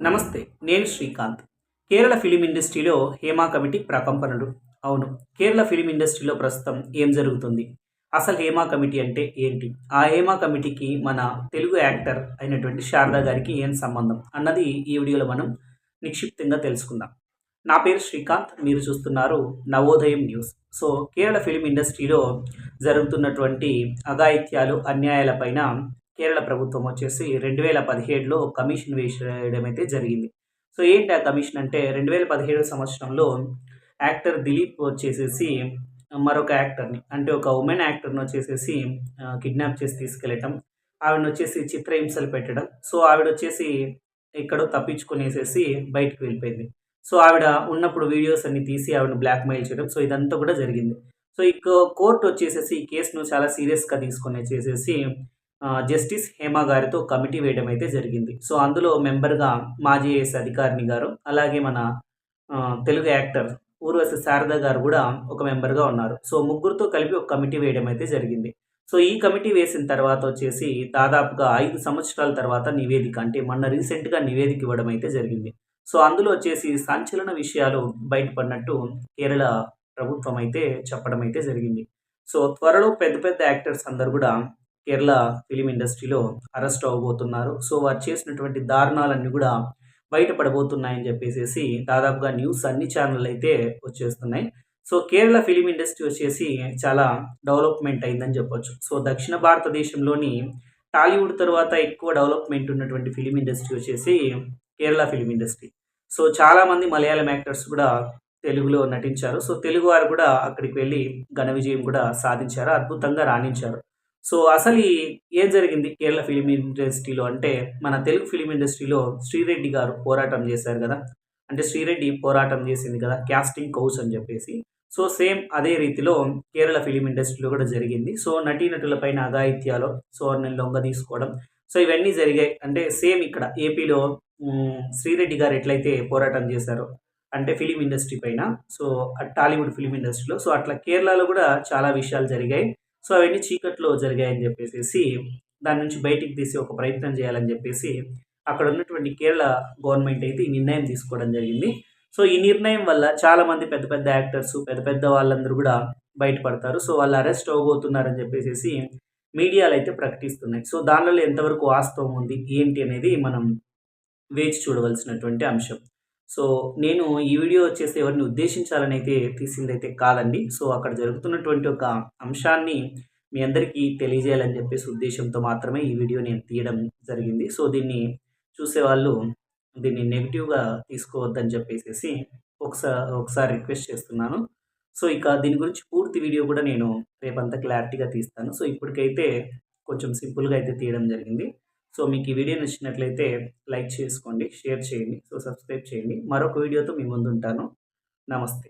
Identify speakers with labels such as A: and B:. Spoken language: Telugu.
A: నమస్తే నేను శ్రీకాంత్. కేరళ ఫిలిం ఇండస్ట్రీలో హేమా కమిటీ ప్రకంపనలు. అవును కేరళ ఫిలిం ఇండస్ట్రీలో ప్రస్తుతం ఏం జరుగుతుంది? అసలు హేమా కమిటీ అంటే ఏంటి? ఆ హేమా కమిటీకి మన తెలుగు యాక్టర్ అయినటువంటి శారదా గారికి ఏం సంబంధం అన్నది ఈ వీడియోలో మనం నిక్షిప్తంగా తెలుసుకుందాం. నా పేరు శ్రీకాంత్ మీరు చూస్తున్నారు Navodayam news. So Kerala film ఇండస్ట్రీలో జరుగుతున్నటువంటి అఘాయిత్యాలు అన్యాయాలపైన కేరళ ప్రభుత్వం వచ్చేసి రెండు వేల పదిహేడులో కమిషన్ వేయడం అయితే జరిగింది. సో ఏంటి ఆ కమిషన్ అంటే రెండు వేల పదిహేడు సంవత్సరంలో యాక్టర్ దిలీప్ వచ్చేసేసి మరొక యాక్టర్ని అంటే ఒక ఉమెన్ యాక్టర్ని వచ్చేసేసి కిడ్నాప్ చేసి తీసుకెళ్ళటం ఆవిడని వచ్చేసి చిత్రహింసలు పెట్టడం సో ఆవిడ వచ్చేసి ఎక్కడో తప్పించుకునేసేసి బయటకు వెళ్ళిపోయింది. సో ఆవిడ ఉన్నప్పుడు వీడియోస్ అన్ని తీసి ఆవిడని బ్లాక్మెయిల్ చేయడం సో ఇదంతా కూడా జరిగింది. సో ఈ కోర్టు వచ్చేసేసి ఈ కేసును చాలా సీరియస్గా తీసుకొని వచ్చేసేసి జస్టిస్ హేమ గారితో కమిటీ వేయడం అయితే జరిగింది. సో అందులో మెంబర్గా మాజీ ఏఎస్ అధికారిని గారు అలాగే మన తెలుగు యాక్టర్ ఊర్వశి శారద గారు కూడా ఒక మెంబర్గా ఉన్నారు. సో ముగ్గురుతో కలిపి ఒక కమిటీ వేయడం అయితే జరిగింది. సో ఈ కమిటీ వేసిన తర్వాత వచ్చేసి దాదాపుగా ఐదు సంవత్సరాల తర్వాత నివేదిక అంటే మొన్న రీసెంట్గా నివేదిక ఇవ్వడం అయితే జరిగింది. సో అందులో వచ్చేసి సంచలన విషయాలు బయటపడినట్టు కేరళ ప్రభుత్వం అయితే చెప్పడం అయితే జరిగింది. సో త్వరలో పెద్ద పెద్ద యాక్టర్స్ అందరు కూడా కేరళ ఫిలిం ఇండస్ట్రీలో అరెస్ట్ అవ్వబోతున్నారు సో వారు చేసినటువంటి దారుణాలన్నీ కూడా బయటపడబోతున్నాయని చెప్పేసి దాదాపుగా న్యూస్ అన్ని ఛానళ్ళు అయితే వచ్చేస్తున్నాయి. సో కేరళ ఫిలిం ఇండస్ట్రీ వచ్చేసి చాలా డెవలప్మెంట్ అయిందని చెప్పొచ్చు. సో దక్షిణ భారతదేశంలోని టాలీవుడ్ తర్వాత ఎక్కువ డెవలప్మెంట్ ఉన్నటువంటి ఫిలిం ఇండస్ట్రీ వచ్చేసి కేరళ ఫిలిం ఇండస్ట్రీ. సో చాలామంది మలయాళం యాక్టర్స్ కూడా తెలుగులో నటించారు. సో తెలుగు వారు కూడా అక్కడికి వెళ్ళి ఘన విజయం కూడా సాధించారు అద్భుతంగా రాణించారు. సో అసలు ఏం జరిగింది కేరళ ఫిలిం ఇండస్ట్రీలో అంటే మన తెలుగు ఫిలిం ఇండస్ట్రీలో శ్రీరెడ్డి గారు పోరాటం చేశారు కదా. అంటే శ్రీరెడ్డి పోరాటం చేసింది కదా క్యాస్టింగ్ కౌస్ అని చెప్పేసి. సో సేమ్ అదే రీతిలో కేరళ ఫిలిం ఇండస్ట్రీలో కూడా జరిగింది. సో నటీనటులపైన అఘాయిత్యాలు సో నేను లొంగ తీసుకోవడం. సో ఇవన్నీ జరిగాయి. అంటే సేమ్ ఇక్కడ ఏపీలో శ్రీరెడ్డి గారు ఎట్లయితే పోరాటం చేశారో అంటే ఫిలిం ఇండస్ట్రీ పైన సో టాలీవుడ్ ఫిలిం ఇండస్ట్రీలో. సో అట్లా కేరళలో కూడా చాలా విషయాలు జరిగాయి. సో అవన్నీ చీకట్లో జరిగాయని చెప్పేసి దాని నుంచి బయటికి తీసి ఒక ప్రయత్నం చేయాలని చెప్పేసి అక్కడ ఉన్నటువంటి కేరళ గవర్నమెంట్ అయితే ఈ నిర్ణయం తీసుకోవడం జరిగింది. సో ఈ నిర్ణయం వల్ల చాలామంది పెద్ద పెద్ద యాక్టర్స్ పెద్ద పెద్ద వాళ్ళందరూ కూడా బయటపడతారు. సో వాళ్ళు అరెస్ట్ అవ్వబోతున్నారని చెప్పేసి మీడియాలు అయితే ప్రకటిస్తున్నాయి. సో దానిలో ఎంతవరకు వాస్తవం ఉంది ఏంటి అనేది మనం వేచి చూడవలసినటువంటి అంశం. సో నేను ఈ వీడియో వచ్చేసి ఎవరిని ఉద్దేశించాలని అయితే తీసిందైతే కాదండి. సో అక్కడ జరుగుతున్నటువంటి ఒక అంశాన్ని మీ అందరికీ తెలియజేయాలని చెప్పేసి ఉద్దేశంతో మాత్రమే ఈ వీడియో నేను తీయడం జరిగింది. సో దీన్ని చూసేవాళ్ళు దీన్ని నెగిటివ్గా తీసుకోవద్దని చెప్పేసి ఒకసారి ఒకసారి రిక్వెస్ట్ చేస్తున్నాను. సో ఇక దీని గురించి పూర్తి వీడియో కూడా నేను రేపంతా క్లారిటీగా తీస్తాను. సో ఇప్పటికైతే కొంచెం సింపుల్గా అయితే తీయడం జరిగింది. సో మీకు ఈ వీడియో నచ్చినట్లయితే లైక్ చేసుకోండి షేర్ చేయండి సో సబ్స్క్రైబ్ చేయండి. మరొక వీడియోతో మీ ముందు ఉంటాను నమస్తే.